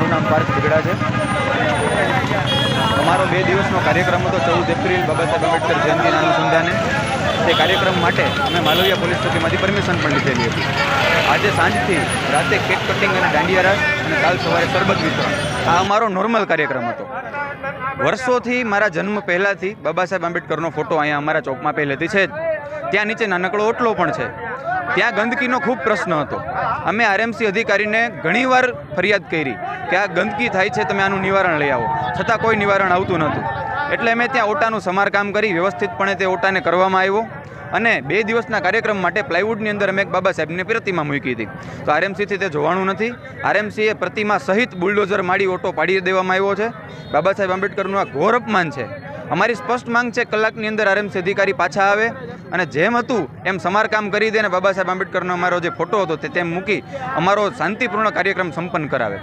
મારું નામ પાર્થ બગડા છે. અમારો બે દિવસનો કાર્યક્રમ હતો ચૌદ એપ્રિલ બાબા સાહેબ આંબેડકર જયંતિના અનુસંધાને. તે કાર્યક્રમ માટે અમે માલવિયા પોલીસ ચોકીમાંથી પરમિશન પણ લીધેલી હતી. આજે સાંજથી રાતે કેક કટિંગ અને દાંડિયા રાસ અને કાલ સવારે શરબત વિતરણ. આ અમારો નોર્મલ કાર્યક્રમ હતો. વર્ષોથી મારા જન્મ પહેલાંથી બાબા સાહેબ આંબેડકરનો ફોટો અહીંયા અમારા ચોકમાં પહેલેથી છે જ. ત્યાં નીચે નાનકડો ઓટલો પણ છે. ત્યાં ગંદકીનો ખૂબ પ્રશ્ન હતો. અમે આરએમસી અધિકારીને ઘણીવાર ફરિયાદ કરી કે આ ગંદકી થાય છે, તમે આનું નિવારણ લઈ આવો. છતાં કોઈ નિવારણ આવતું નહોતું. એટલે અમે ત્યાં ઓટાનું સમારકામ કરી વ્યવસ્થિતપણે તે ઓટાને કરવામાં આવ્યો અને બે દિવસના કાર્યક્રમ માટે પ્લાયવુડની અંદર અમે એક બાબા સાહેબની પ્રતિમા મૂકી હતી. તો આરએમસીથી તે જોવાનું નથી. આરએમસીએ પ્રતિમા સહિત બુલડોઝર માડી ઓટો પાડી દેવામાં આવ્યો છે. બાબા સાહેબ આંબેડકરનું આ ઘોર અપમાન છે. અમારી સ્પષ્ટ માંગ છે, કલાકની અંદર આરએમસી અધિકારી પાછા આવે અને જેમ હતું એમ સમારકામ કરી દે અને બાબા સાહેબ આંબેડકરનો અમારો જે ફોટો હતો તે તેમ મૂકી અમારો શાંતિપૂર્ણ કાર્યક્રમ સંપન્ન કરાવે.